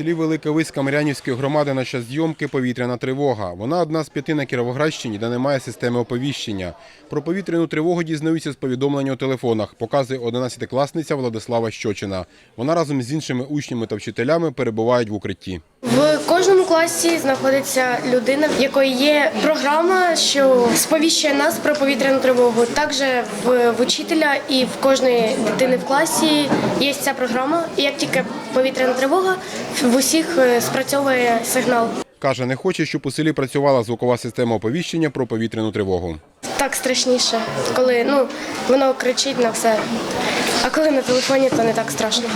селі Велика Виська громади на час зйомки повітряна тривога. Вона одна з п'яти на Кіровоградщині, де немає системи оповіщення. Про повітряну тривогу дізнаються з повідомлення у телефонах, показує 11-класниця Владислава Щочина. Вона разом з іншими учнями та вчителями перебувають в укритті. В кожному класі знаходиться людина, в якої є програма, що сповіщує нас про повітряну тривогу. Також в учителя і в кожної дитини в класі є ця програма. І як тільки повітряна тривога, в усіх е, спрацьовує сигнал. Каже, не хоче, щоб у селі працювала звукова система оповіщення про повітряну тривогу. Так страшніше, коли ну воно кричить на все. А коли на телефоні, то не так страшно.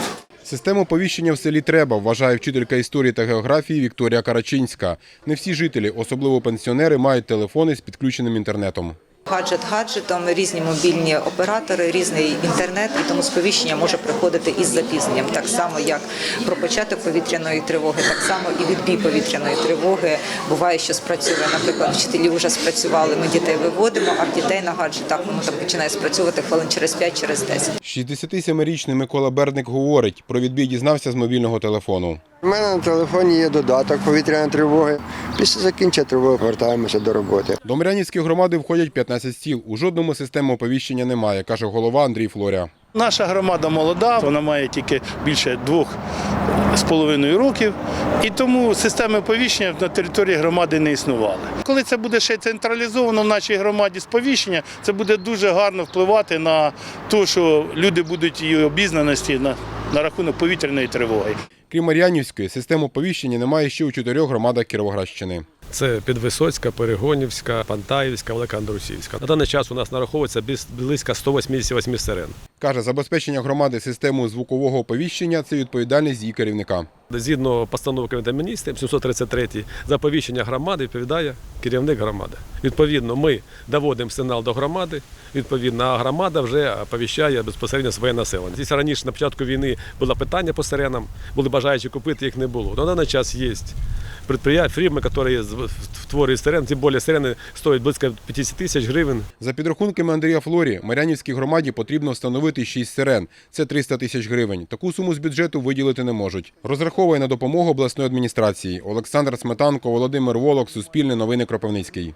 Систему оповіщення в селі треба, вважає вчителька історії та географії Вікторія Карачинська. Не всі жителі, особливо пенсіонери, мають телефони з підключеним інтернетом. Гаджет гаджетом, різні мобільні оператори, різний інтернет, і тому сповіщення може приходити із запізненням. Так само, як про початок повітряної тривоги, так само і відбій повітряної тривоги. Буває, що спрацює. Наприклад, вчителі вже спрацювали, ми дітей виводимо, а дітей на гаджетах воно там починає спрацювати хвилин через 5, через 10. 67-річний Микола Берник говорить, про відбій дізнався з мобільного телефону. У мене на телефоні є додаток повітряної тривоги. Після закінчення тривоги повертаємося до роботи. До Мирянівської громади входять 15 сіл. У жодному системи оповіщення немає, каже голова Андрій Флоря. Наша громада молода, вона має тільки більше двох з половиною років, і тому системи оповіщення на території громади не існували. Коли це буде ще централізовано в нашій громаді сповіщення, це буде дуже гарно впливати на те, що люди будуть і обізнаності на, на рахунок повітряної тривоги. Крім Мар'янівської, систему повіщення немає ще у чотирьох громадах Кіровоградщини. Це Підвисоцька, Перегонівська, Пантаївська, Велика На даний час у нас нараховується близько 188 сирен. Каже, забезпечення громади системою звукового оповіщення це відповідальність її керівника. Згідно постанови Кабінету міністрів 733 за повіщення громади відповідає керівник громади. Відповідно, ми доводимо сигнал до громади. Відповідно, а громада вже повіщає безпосередньо своє населення. Десь раніше на початку війни було питання по сиренам, були бажаючі купити, їх не було. На даний час є предприятия, фірми, які створюють сирен, тим більше сирени стоять близько 50 тисяч гривень. За підрахунками Андрія Флорі, Мар'янівській громаді потрібно встановити 6 сирен. Це 300 тисяч гривень. Таку суму з бюджету виділити не можуть. Розраховує на допомогу обласної адміністрації. Олександр Сметанко, Володимир Волок, Суспільне новини Кропивницький.